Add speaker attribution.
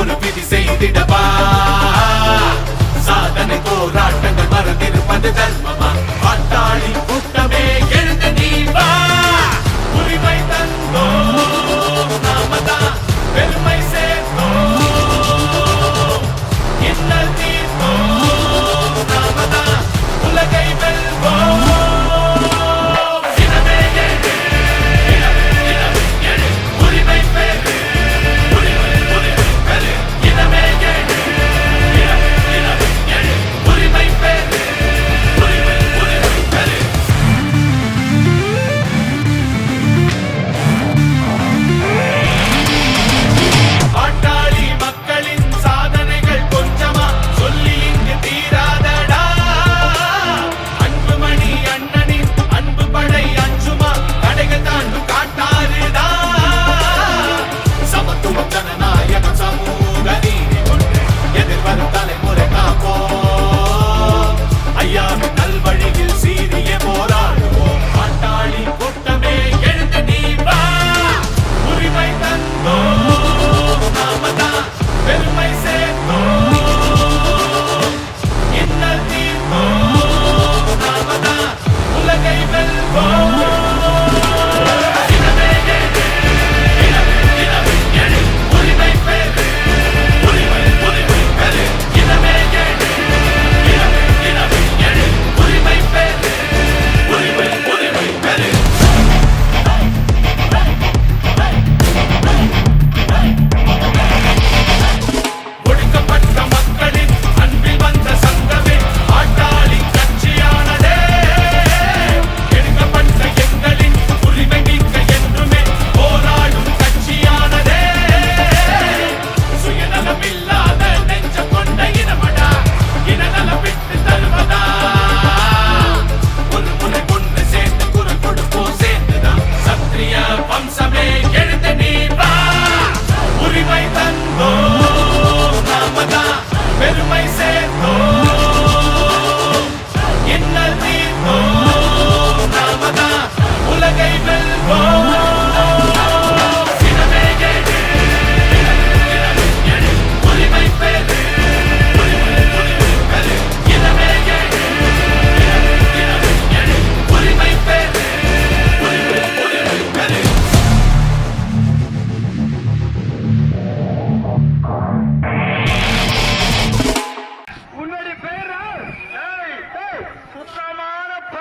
Speaker 1: ஒரு விதி செய்திடவா? சாதனை போராட்டங்கள் மறந்திருப்பது தர்மமா?